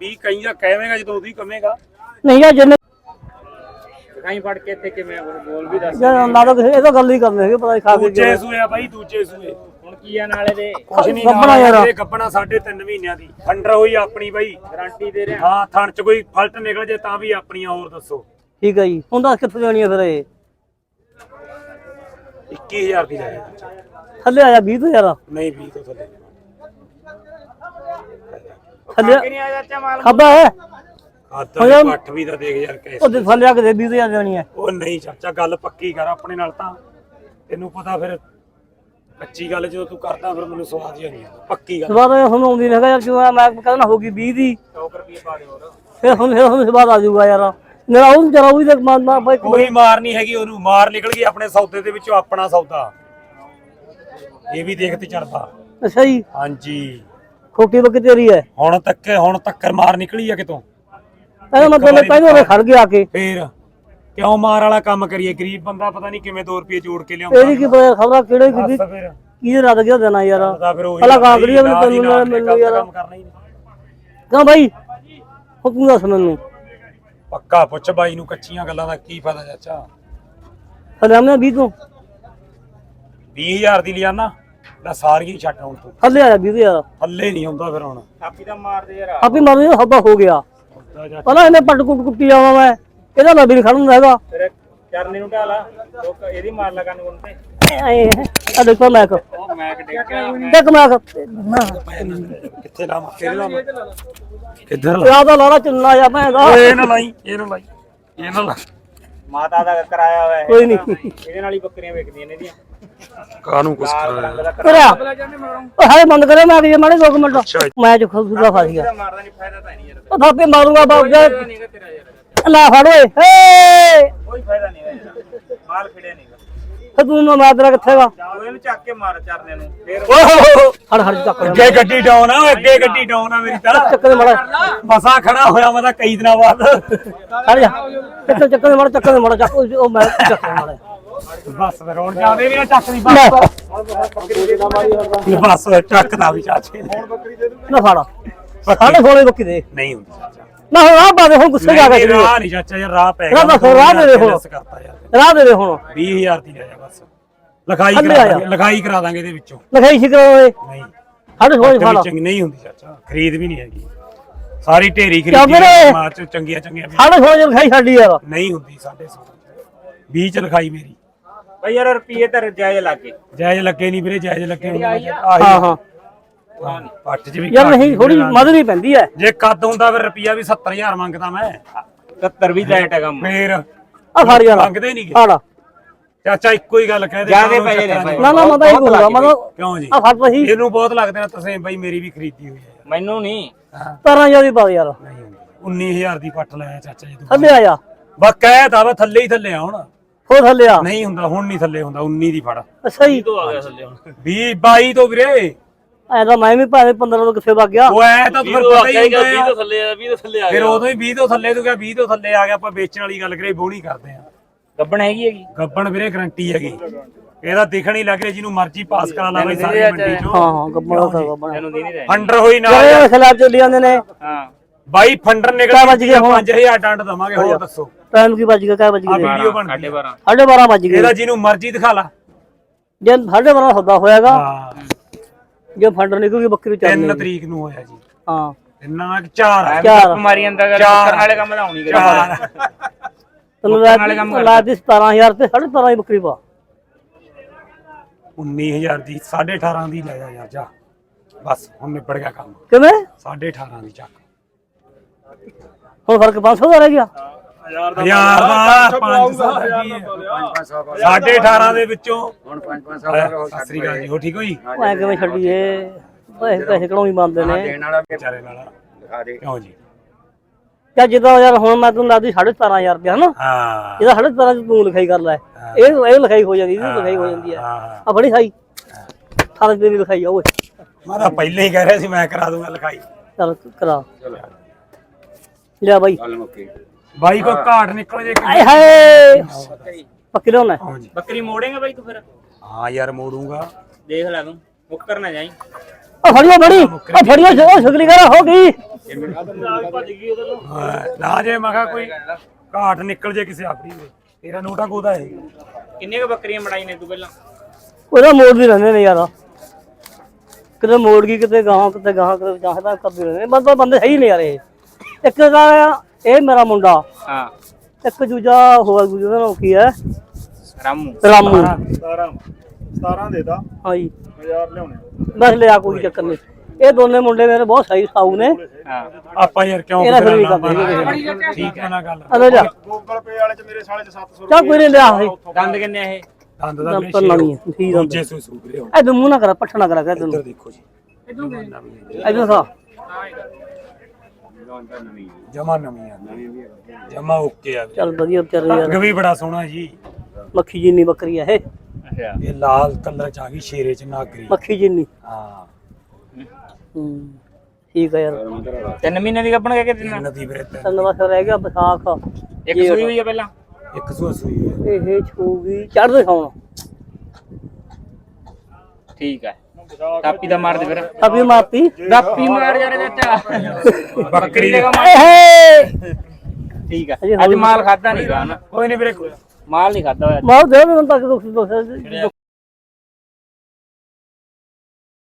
ਵੀ ਕਈ ਕਹਵੇਂਗਾ ਜਦੋਂ ਉਹਦੀ ਕਵੇਂਗਾ ਨਹੀਂ ਜਿੰਨੇ ਕਹੀਂ ਫੜ ਕੇ ਇੱਥੇ ਕਿਵੇਂ ਬੋਲ ਵੀ ਦੱਸ ਨਾ ਤਾਂ ਕਿਸੇ ਇਹ ਤਾਂ ਗੱਲ ਹੀ ਕਰਦੇ ਹੈਗੇ ਪਤਾ ਨਹੀਂ ਖਾ ਕੇ ਦੂਜੇ ਸੂਏ ਆ ਬਾਈ ਦੂਜੇ ਸੂਏ। ਹੁਣ ਕੀ ਆ ਨਾਲੇ ਦੇ? ਕੁਛ ਨਹੀਂ ਗੱਭਣਾ ਯਾਰ। ਇਹ ਗੱਬਣਾ ਸਾਢੇ ਤਿੰਨ ਮਹੀਨਿਆਂ ਦੀ। ਫੰਡਰ ਹੋਈ ਆਪਣੀ ਬਾਈ। ਗਾਰੰਟੀ ਦੇ ਰਿਹਾ। ਹਾਂ ਥਣ ਚ ਕੋਈ ਫਲਟ ਨਿਕਲ ਜੇ ਤਾਂ ਵੀ ਆਪਣੀਆਂ ਹੋਰ ਦੱਸੋ। ਠੀਕ ਹੈ ਜੀ। ਹੁਣ ਦੱਸ ਕਿੱਥੇ ਜਾਣੀ ਹੈ ਫਿਰ ਇਹ? 21000 ਦੀ ਲੈ ਜਾ ਥੱਲੇ ਆਇਆ 20 ਤੋਂ ਯਾਰ ਨਹੀਂ 20 ਤੋਂ ਥੱਲੇ ਥੱਲੇ ਆ। ਚਾਚਾ ਮਾਲ। ਖੱਬਾ ਹੈ। ਆਤਾ ਦੇ ਪੱਠ ਵੀ ਤਾਂ ਦੇਖ ਯਾਰ ਕੈਸੇ ਉਹਦੇ ਥੱਲੇ ਆ ਕੇ ਦੇ 20 ਤੋਂ ਜ਼ਿਆਦਾ ਜਾਣੀ ਹੈ। ਉਹ ਨਹੀਂ ਚਾਚਾ ਗੱਲ ਪੱਕੀ ਕਰ ਆਪਣੇ ਨਾਲ ਤਾਂ। ਤੈਨੂੰ ਪਤਾ ਫਿਰ ਕੱਚੀ ਗੱਲ ਜਦੋਂ ਤੂੰ ਕਰਦਾ ਫਿਰ ਮੈਨੂੰ ਸਵਾਦ ਹੀ ਨਹੀਂ ਆਉਂਦਾ ਪੱਕੀ ਗੱਲ। ਸਵਾਦ ਹੁਣ ਆਉਂਦੀ ਨਹੀਂ ਹੈਗਾ ਯਾਰ ਕਿਉਂ ਮੈਂ ਕਹਿੰਦਾ ਹੋਗੀ 20 ਦੀ 100 ਰੁਪਏ ਪਾ ਦੇ ਹੋਰ। ਫਿਰ ਹੁਣ ਫਿਰ ਹੁਣ ਸਵਾਦ ਆ ਜਾਊਗਾ ਯਾਰ। ਮੇਰਾ ਉਹ ਜਰਾ ਉਹ ਮਾਰ ਮਾਰ ਬਾਈ ਕੋਈ ਮਾਰ ਨਹੀਂ ਹੈਗੀ ਉਹਨੂੰ ਮਾਰ ਨਿਕਲ ਗਈ ਆਪਣੇ ਸੌਦੇ ਦੇ ਵਿੱਚੋਂ ਆਪਣਾ ਸੌਦਾ। ਇਹ ਵੀ ਦੇਖ ਤੇ ਚੜਦਾ। ਅੱਛਾ ਜੀ। ਹਾਂਜੀ। ਖੋਟੀ ਬੱਕੀ ਤੇਰੀ ਹੈ। ਹੁਣ ਤੱਕ ਹੁਣ ਤੱਕਰ ਮਾਰ ਨਿਕਲੀ ਆ ਕਿਤੋਂ? ਇਹਦਾ ਮਤਲਬ ਮੈਂ ਪਹਿਲਾਂ ਉਹ ਖੜ ਗਿਆ ਆ ਕੇ। ਫੇਰ ਕਿਉਂ ਮਾਰ ਵਾਲਾ ਕੰਮ ਕਰੀਏ? ਗਰੀਬ ਬੰਦਾ ਪਤਾ ਨਹੀਂ ਕਿਵੇਂ 2 ਰੁਪਏ ਜੋੜ ਕੇ ਲਿਆਉਂਦਾ। ਇਹਦੀ ਕੀ ਪਤਾ ਖਬਰਾਂ ਕਿਹੜੇ ਕੀ ਬਸ ਫਿਰ। ਕੀ ਰੱਦ ਗਿਆ ਦੇਣਾ ਯਾਰ। ਭਲਾ ਕਾਂਗੜੀ ਵੀ ਦੀ ਤੈਨੂੰ ਨਾਲ ਮੈਨੂੰ ਯਾਰ। ਕੰਮ ਕਰਨਾ ਹੀ ਨਹੀਂ। ਕਹਾਂ ਬਾਈ ਹੁਕਮ ਦੱਸ ਮੈਨੂੰ। ਪੱਕਾ ਪੁੱਛ ਬਾਈ ਨੂੰ ਕੱਚੀਆਂ ਗੱਲਾਂ ਦਾ ਕੀ ਫਾਇਦਾ ਚਾਚਾ? ਹਲੇ ਆਮਨੇ 20 ਤੋਂ। 20000 ਦੀ ਲਿਆਣਾ ਲੈ ਸਾਰੀਆਂ ਛੱਡ ਹੁਣ ਤੂੰ। ਥੱਲੇ ਆਇਆ 20 ਯਾਰ। ਥੱਲੇ ਨਹੀਂ ਆਉਂਦਾ ਫਿਰ ਹੁਣ। ਆਪੀ ਤਾਂ ਮਾਰ ਦੇ ਯਾਰ ਆਪੀ। ਮਾਰੂ ਇਹ ਹੱਬਾ ਹੋ ਗਿਆ। ਹੁੰਦਾ ਜਾ- ਪਹਿਲਾਂ ਇਹਨੇ ਪੱਟ ਕੁੱਟ ਕੁੱਟੀ ਜਾਵਾਂ ਮੈਂ। ਇਹਦਾ ਲੱਭੀ ਨਹੀਂ ਖੜਨ ਹੈਗਾ। ਚਰਨੀ ਨੂੰ ਢਾਲਾ। ਲੋਕ ਇਹਦੀ ਮਾਰ ਲਗਾ ਨੂੰ ਤੇ। ਆ ਦੇਖੋ ਮੈਕ ਉਹ ਮੈਂ ਡੇਕਿਆ ਦੇਖ ਮੈਕ ਕਿੱਥੇ ਲਾਵਾਂ? ਕਿਹਦੇ ਲਾਵਾਂ? ਕਿੱਧਰ ਲਾ ਯਾਦ ਆ ਲਾਲਾ ਚੁੰਨਾ ਜਾ ਮੈਂ ਦਾ ਓਏ ਇਹ ਨਾ ਲਾਈ ਇਹ ਨਾ ਲਾਈ ਇਹ ਨਾ ਲਾ ਮਾਤਾ ਦਾ ਕਰਾਇਆ ਹੋਇਆ ਹੈ ਕੋਈ ਨਹੀਂ। ਇਹਦੇ ਨਾਲ ਹੀ ਬੱਕਰੀਆਂ ਵੇਚਦੀਆਂ ਨੇ ਇਹਦੀਆਂ। ਕਾਹਨੂੰ ਕੁਛ ਕਰਿਆ। ਹਾਏ ਬੰਦ ਮੈਂ ਮਾੜੇ 2 ਮਿੰਟ। ਮੈਂ ਜੋ ਖੁਦਾ ਫਸ ਗਿਆ। ਕਰਾਇਆ ਮਾਰਦਾ ਨਹੀਂ ਫਾਇਦਾ ਤਾਂ ਨਹੀਂ ਯਾਰ। ਉਹ ਥਾਪੇ ਮਾਰੂੰਗਾ ਬਾਪ ਜਾ ਨਹੀਂਗਾ ਤੇਰਾ ਯਾਰ। ਲਾ ਫੜ ਓਏ ਹੇ। ਕੋਈ ਫਾਇਦਾ ਨਹੀਂ ਯਾਰ। ਮਾਲ ਖੜਿਆ ਨਹੀਂਗਾ ਫੇ ਤੂੰ ਨਾ ਮੈਂ ਤੇਰਾ ਕਿੱਥੇ ਗਾ ਉਹ ਇਹਨੂੰ ਚੱਕ ਕੇ ਮਾਰ ਚਰਨੇ ਨੂੰ। ਫੇਰ ਓਹ ਹੜ ਹੜ ਚੱਕ ਲੈ। ਅੱਗੇ ਗੱਡੀ ਡਾਉਨ ਆ ਅੱਗੇ ਗੱਡੀ ਡਾਉਨ ਆ ਮੇਰੀ ਤਾਂ। ਚੱਕ ਦੇ ਮੜਾ ਮਸਾ ਖੜਾ ਹੋਇਆ ਮੈਂ ਤਾਂ ਕਈ ਦਿਨਾਂ ਬਾਅਦ। ਖੜ ਜਾ। ਚੱਕ ਚੱਕ ਦੇ ਮੜਾ ਚੱਕ ਦੇ ਮੜਾ ਚੱਕ ਉਹ ਮੈਂ ਚੱਕ ਮੜਾ ਬਸ ਫਿਰ ਹੁਣ ਜਾਂਦੇ ਵੀ ਨਾ ਚੱਕਦੀ ਬਸ। ਬਸ ਚੱਕਦਾ ਵੀ ਚਾਚੇ ਨੇ। ਨਾ ਫੜ। ਸਾਡੇ ਸੋਲੇ ਬੱਕੀ ਦੇ। ਨਹੀਂ ਹੁੰਦੀ ਚਾਚਾ। ਨਾ ਹੁਣ ਰਾਹ ਪਾ ਦੇ ਹੁਣ ਗੁੱਸੇ ਜਾ ਕੇ ਨਹੀਂ, ਰਾਹ ਨਹੀਂ ਚਾਚਾ ਯਾਰ ਰਾਹ ਪੈ ਰਾਹ ਦੱਸੋ, ਰਾਹ ਦੇ ਦੇ ਹੁਣ। ਕਰਤਾ ਯਾਰ। ਰਾਹ ਦੇ ਦੇ ਹੁਣ। 20000 ਦੀ ਲੈ ਜਾ ਬਸ। ਲਿਖਾਈ ਕਰਾ। ਦਾਂਗੇ ਲਿਖਾਈ ਕਰਾ ਦਾਂਗੇ ਇਹਦੇ ਵਿੱਚੋਂ। ਲਿਖਾਈ ਸ਼ਿਕਰ ਓਏ ਨਹੀਂ। ਸਾਡੇ ਸੋਲੇ ਇਹਦੇ ਫੜ। ਵਿੱਚ ਨਹੀਂ ਹੁੰਦੀ ਚਾਚਾ। ਖਰੀਦ ਵੀ ਨਹੀਂ ਹੈਗੀ। ਸਾਰੀ ਢੇਰੀ ਕਿਉਂ ਖਰੀਦੀ ਵੀਰੇ? ਮਾਰ ਚ ਚੰਗੀਆਂ ਚੰਗੀਆਂ ਸਾਡੇ ਸੋਲੇ ਲਿਖਾਈ ਛੱਡੀ ਯਾਰ ਨਹੀਂ ਹੁੰਦੀ ਸਾਡੇ ਸੌ 20 ਚ ਲਿਖਾਈ ਮੇਰੀ। ਬਈ ਯਾਰ ਰੁਪਏ ਤਾਂ ਜਾਇਜ਼ ਲੱਗੇ। ਜਾਇਜ਼ ਲੱਗੇ ਨਹੀਂ ਵੀਰੇ ਜਾਇਜ਼ ਲੱਗੇ ਹਾਂ ਆਹੀ ਹਾਂ ਪੱਟ ਚ ਵੀ ਯਾਰ ਨਹੀਂ ਥੋੜੀ ਮਦਦ ਪੈਂਦੀ ਹੈ। ਜੇ ਕੱਦ ਹੁੰਦਾ ਫਿਰ ਰੁਪਿਆ ਵੀ 70000 ਮੰਗਦਾ ਮੈਂ। 70 ਵੀ ਲਾਈਟ ਹੈਗਾ। ਫੇਰ ਆ ਫੜ ਯਾਰ। ਮੰਗਦੇ ਨਹੀਂ ਫੜ। ਚਾਚਾ ਇੱਕੋ ਹੀ ਗੱਲ ਕਹਿ ਦੇ ਜ਼ਿਆਦੇ ਕਾਹਨੂੰ ਪੈਸੇ ਨੇ ਚੱਕਰਾਂ। ਨਾ ਨਾ ਮੈਂ ਤਾਂ ਇਹ ਕਹੂੰਗਾ ਮਤਲਬ ਕਿਉਂ ਜੀ? ਆ ਫੜ ਪਈ ਇਹਨੂੰ ਬਹੁਤ ਲੱਗਦੇ ਨੇ ਤੁਸੀਂ ਬਾਈ ਮੇਰੀ ਵੀ ਖਰੀਦੀ ਹੋਈ ਹੈ। ਮੈਨੂੰ ਨਹੀਂ ਤਾਰਾਂ ਜ਼ਿਆਦਾ ਪਾ ਦੇ ਯਾਰ। ਨਹੀਂ ਹੁੰਦੀ। 19000 ਦੀ ਪੱਟ ਲਾਇਆ ਚਾਚਾ ਜੀ ਤੂੰ ਥੱਲੇ ਆ ਜਾ। ਬਸ ਕਹਿ ਤਾ ਵਾ ਥੱਲੇ ਹੀ ਥੱਲੇ ਆ ਹੁਣ। ਹੋ ਥੱਲੇ ਆ। ਨਹੀਂ ਹੁੰਦਾ ਹੁਣ ਨਹੀਂ ਥੱਲੇ ਹੁੰਦਾ 19 ਦੀ ਫੜ। ਅੱਛਾ ਜੀ। ਤੋਂ ਆ ਗਿਆ ਥੱਲੇ ਹੁਣ। 20 22 ਤੋਂ ਵੀਰੇ। ਐ ਤਾਂ ਮੈਂ ਵੀ ਭਾਵੇਂ 15 ਤੋਂ ਕਿੱਥੇ ਵਗ ਗਿਆ। ਉਹ ਐ ਤਾਂ ਫਿਰ ਪਤਾ ਹੀ ਹੁੰਦਾ ਆ। ਥੱਲੇ ਆ 20 ਤੋਂ ਥੱਲੇ ਆ ਫਿਰ ਉਦੋਂ ਹੀ 20 ਤੋਂ ਥੱਲੇ ਤੂੰ ਕਿਹਾ 20 ਤੋਂ ਥੱਲੇ ਆ ਗਿਆ ਆਪਾਂ ਵੇਚਣ ਵਾਲੀ ਗੱਲ ਕਰੇ ਬੋਣੀ ਕਰਦੇ ਆ। ਗੱਬਣ ਹੈਗੀ ਹੈਗੀ? ਗੱਬਣ ਵੀਰੇ ਗਰੰਟੀ ਹੈਗੀ। ਇਹਦਾ ਦਿਖਣ ਹੀ ਲੱਗ ਰਿਹਾ ਜਿਹਨੂੰ ਮਰਜ਼ੀ ਪਾਸ ਕਰਾ ਲਾ ਬਈ ਸਾਰੀ ਮੰਡੀ ਚੋਂ। ਹਾਂ ਹਾਂ ਗੱਬੜਾ ਦਾ ਗੱਬੜਾ ਮੈਨੂੰ ਦੇ ਨਹੀਂ ਰਹੇ। ਫੰਡਰ ਹੋਈ ਨਾ ਯਾਰ। ਖਿਲਾਫ ਚੱਲੀ ਜਾਂਦੇ ਨੇ। ਹਾਂ। ਬਾਈ ਫੰਡਰ ਨਿਕਲ ਵੱਜ ਗਏ ਹੁਣ? 5000 ਡੰਡ ਦਵਾਂਗੇ ਹੋਰ ਦੱਸੋ। ਟਾਈਮ ਕੀ ਵੱਜ ਗਿਆ ਕਿਆ ਵੱਜ ਆ ਗਿਆ ਵੀਡੀਓ ਬਣ ਗਈ। 12 ਸਾਢੇ 12 ਵੱਜ ਗਏ। ਇਹਦਾ ਜਿਹਨੂੰ ਮਰਜ਼ੀ ਦਿਖਾ ਲਾ। ਜੇ ਸਾਢੇ 12 ਸੌਦਾ ਹੋਇਆਗਾ ਹਾਂ। ਜੇ ਫੰਡ ਨਿਕਲ ਗਈ ਬੱਕਰੀ ਚੱਲਣੀ 3 ਤਰੀਕ ਨੂੰ ਹੋਇਆ ਜੀ। ਹਾਂ। ਇੰਨਾ 4 ਆ। ਚਾਰ। ਬਿਮਾਰੀ ਅੰਦਰ ਚਾਰ। ਕਰਨ ਵਾਲੇ ਕੰਮ ਦਾ ਹੋਣੀ ਕਿਹੜਾ ਚਾਰ। ਤੈਨੂੰ ਰਾਤ ਲਾ ਦੀ 17000 ਤੇ 17.5 ਦੀ ਬੱਕਰੀ ਪਾ। 19000 ਦੀ 18.5 ਦੀ ਲੈ ਜਾ ਯਾਰ ਜਾ। ਬਸ ਹੁਣ ਨਿਬੜ ਗਿਆ ਕੰਮ। ਕਿਵੇਂ? 18.5 ਦੀ ਚੱਕ। ਹੁਣ ਫ਼ਰਕ 500 ਦਾ ਰਹਿ ਗਿਆ? ਹਜ਼ਾਰ ਦਾ 500 ਦਾ ਕੀ ਸਾਢੇ 18 ਦੇ ਵਿੱਚੋਂ ਹੁਣ 5 5 ਸਤਿ ਸ੍ਰੀ ਅਕਾਲ ਜੀ ਹੋ ਠੀਕ ਹੋ ਜੀ? ਐ ਕਿਵੇਂ ਛੱਡੀਏ ਪੈਸੇ ਪੈਸੇ ਕਢਾਉਂ ਹੀ ਮੰਨਦੇ ਨੇ। ਵਿਚਾਰੇ ਨਾਲ। ਕਿਉਂ ਜੀ? ਕਿਆ ਜਿੱਦਾਂ ਯਾਰ ਹੁਣ ਮੈਂ ਤੈਨੂੰ ਲੱਗਦੀ 17500 ਰੁਪਇਆ ਹਨਾ? ਹਾਂ। ਇਹਦਾ 17500 ਤੂੰ ਲਿਖਾਈ ਕਰ ਲੈ। ਇਹ ਇਹ ਲਿਖਾਈ ਹੋ ਜਾਂਦੀ ਇਹਦੀ ਲਿਖਾਈ ਹੋ ਜਾਂਦੀ ਹੈ। ਹਾਂ ਆ ਬੜੀ ਸਾਈ ਥਾਂ ਤੇਰੀ ਲਿਖਾਈ ਆ ਓਏ। ਮੈਂ ਤਾਂ ਪਹਿਲਾਂ ਹੀ ਕਹਿ ਰਿਹਾ ਸੀ ਮੈਂ ਕਰਾ ਦੂੰਗਾ ਲਿਖਾਈ। ਚੱਲ ਕਰਾ। ਲਿਆ ਬਾਈ। ਬਾਈ ਕੋ ਘਾਟ ਨਿਕਲ ਜੇ ਆਏ ਹਾਏ। ਪੱਕੀ ਲਿਆਉਣਾ ਹਾਂ ਬੱਕਰੀ ਮੋੜੇਗਾ ਬਾਈ ਤੂੰ ਫਿਰ? ਹਾਂ ਯਾਰ ਮੋੜੂੰਗਾ। ਦੇਖ ਲੈ ਤੂੰ। ਮੁੱਕਰ ਨਾ ਜਾਈ। ਉਹ ਫੜੀਓ ਬੜੀ। ਉਹ ਫੜੀਓ ਉਹ ਸ਼ੁਕਰੀ ਕਰ ਹੋ ਗਈ। ਹਾਂ, ਨਾ ਜੇ ਮੈਂ ਕਿਹਾ ਕੋਈ ਘਾਟ ਨਿਕਲ ਜੇ ਕਿਸੇ ਆਪਣੀ ਦੇ। ਤੇਰਾ ਨੋਟਾ ਕੋਦਾ ਹੈ? ਕਿੰਨੇ ਕ ਬੱਕਰੀਆਂ ਮੜਾਈ ਨੇ ਤੂੰ ਪਹਿਲਾਂ? ਉਹਦਾ ਮੋੜ ਵੀ ਰਹਿੰਦੇ ਨੇ ਯਾਰ। ਕਿਤੇ ਮੋੜ ਗਈ ਕਿਤੇ ਗਾਹਾਂ ਕਿਤੇ ਗਾਹਾਂ ਕਿਤੇ ਗਾਹਾਂ ਦਾ ਕੱਬੀ ਰਹਿੰਦੇ ਨੇ। ਬੰਦੇ ਬੰਦੇ ਸਹੀ ਨਹੀਂ ਯਾਰ ਇਹ। ਇੱਕ ਦਾ ਇਹ ਮੇਰਾ ਮੁੰਡਾ। ਹਾਂ। ਇੱਕ ਦੂਜਾ ਹੋਇਆ ਦੂਜਾ ਦਾ ਨਾਮ ਕੀ ਹੈ? ਰਾਮੂ। ਰਾਮੂ। 17 17 ਦੇਤਾ ਹਾਂਜੀ। ਹਜ਼ਾਰ ਲਿਆਉਣੇ ਬਸ ਲਿਆ ਕੋਈ ਚੱਕਰ ਨਹੀਂ। ਇਹ ਦੋਨੇ ਮੁੰਡੇ ਮੇਰੇ ਬਹੁਤ ਸਹੀ ਸਾਊ ਨੇ। ਹਾਂ। ਆਪਾਂ ਯਾਰ ਕਿਉਂ ਫਿਰ ਵੀ ਕਰਦੇ ਬਣਾ? ਠੀਕ ਹੈ ਨਾ ਗੱਲ। ਅਰੇ ਜਾ। ਗੂਗਲ ਪੇ ਵਾਲੇ ਚ ਮੇਰੇ ਸਾਲੇ ਚ 700 ਚੱਲ ਕੋਈ ਨਹੀਂ ਲਿਆ ਹੈ ਦੰਦ ਕਿੰਨੇ ਇਹ? ਦੰਦ ਦਾ ਦੰਦ ਤਾਂ ਲਾਉਣੀ ਹੈ, ਠੀਕ ਆ। ਦੂਜੇ ਸੂ ਹੋ ਇਹ ਮੂੰਹ ਨਾ ਕਰ ਪੱਠਾ ਨਾ ਕਰਾ ਕਰ ਇੱਧਰ ਤੈਨੂੰ ਦੇਖੋ ਜੀ। ਇਧਰ ਸਾ। ਜਮਾ ਨਵੀਂ ਆ। ਜਮਾ ਓਕੇ ਆ। ਚੱਲ ਵਧੀਆ ਵਿਚਾਰੇ ਯਾਰ। ਰੰਗ ਵੀ ਬੜਾ ਸੋਹਣਾ ਜੀ। ਮੱਖੀ ਜਿੰਨੀ ਬੱਕਰੀ ਆ ਇਹ। ਅੱਛਾ। ਇਹ ਲਾਲ ਕਲਰ ਚ ਆ ਗਈ ਸ਼ੇਰੇ ਚ ਨਾਗਰੀ ਮੱਖੀ ਜਿੰਨੀ। ਹਾਂ। ਹੂੰ ਠੀਕ ਆ ਯਾਰ। ਤਿੰਨ ਮਹੀਨੇ ਦੀ ਗੱਪਣ ਕੇ ਦਿਨ ਨਦੀ ਵੀਰੇ ਤਿੰਨ ਰਹਿ ਗਿਆ ਵਿਸਾਖ। ਇੱਕ ਸੂਈ ਹੋਈ ਆ ਪਹਿਲਾਂ? ਇੱਕ ਸੂਈ ਹੈ ਇਹ ਛੂਗੀ ਚੜ੍ਹਦੇ ਸੌਣ। ਠੀਕ ਹੈ ਕਾਪੀ ਦਾ ਮਾਰ ਦੇ ਫਿਰ। ਅਭੀ ਮਾਪੀ ਕਾਪੀ ਮਾਰ ਯਾਰ ਚਾਚਾ ਬੱਕਰੀ। ਦੇ ਠੀਕ ਹੈ ਅੱਜ ਮਾਲ ਖਾਦਾ ਨਹੀਂਗਾ ਨਾ। ਕੋਈ ਨਹੀਂ ਵੀਰੇ। ਮਾਲ ਨਹੀਂ ਖਾਦਾ ਹੋਇਆ ਮਾਰ ਦੇ ਮੈਨੂੰ ਤੱਕ ਦੁੱਖ ਦੁੱਖ